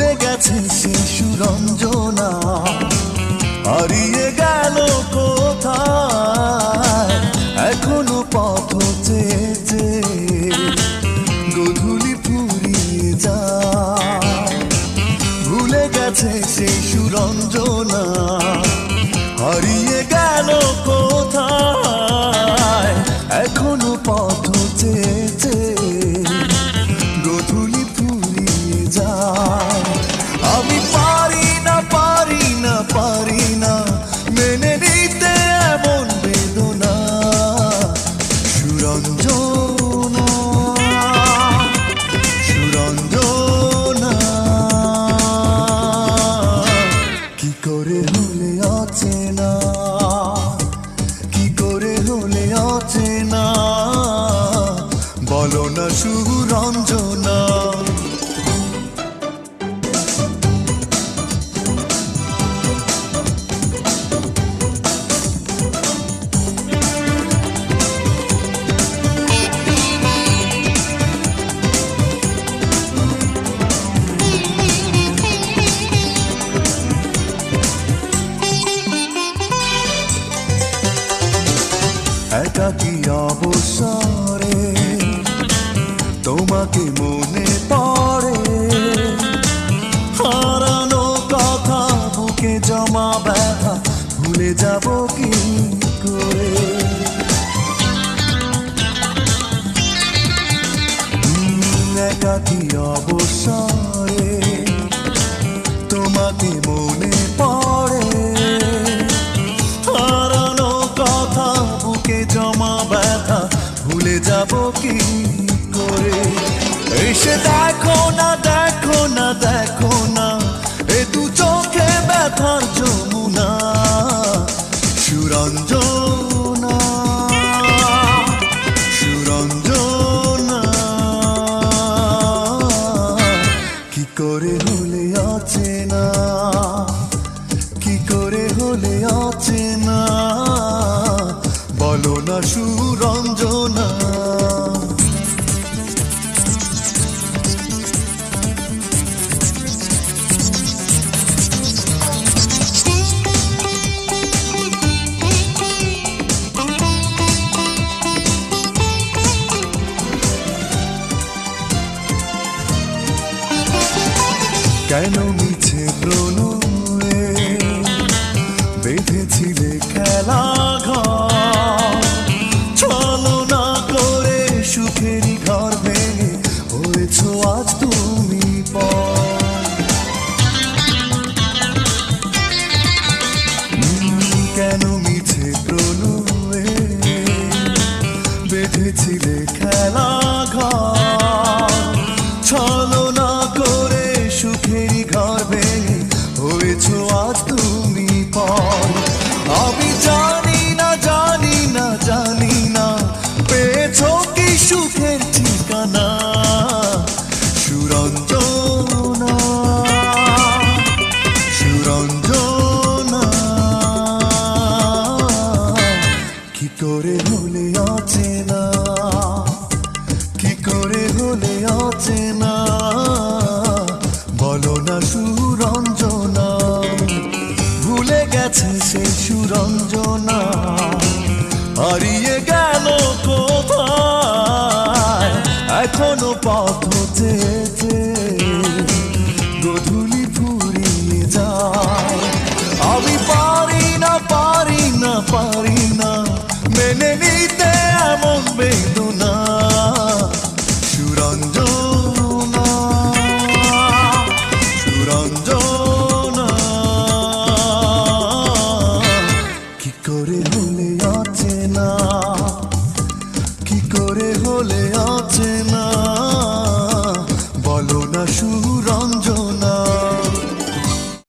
গেছে সে সুরঞ্জনা হারিয়ে গেল কোথায়? এখনও পথ চেয়েছে। গধুলি ফুরিয়ে যায়। ভুলে গেছে সেই সুরঞ্জনা হারিয়ে গেল কোথায়? এখনও পথ সুরঞ্জনা। একাকি অবসরে? তোমাকে মনে পড়ে? হারানো কথা, বুকে জমা ব্যথা, ভুলে যাব কি করে? একাকি অবসরে? তোমাকে মনে পড়ে? হারানো কথা, বুকে জমা ব্যথা, ভুলে যাব কি করে। এসে দেখো না দেখো না দেখো না, এ দু চোখে ব্যথার যমুনা, সুরঞ্জনা সুরঞ্জনা। কি করে কি করে বলো না সুরঞ্জনা। কেন মিছে প্রণয়ে বেঁধেছিলে খেলা ঘর? হলে অচেনা বলো না সুরঞ্জনা। ভুলে গেছে সেই সুরঞ্জনা। হারিয়ে গেল কোথায়? এখনও পথ চেয়েছে। গধুলি ফুরিয়ে যায়। হলে অচেনা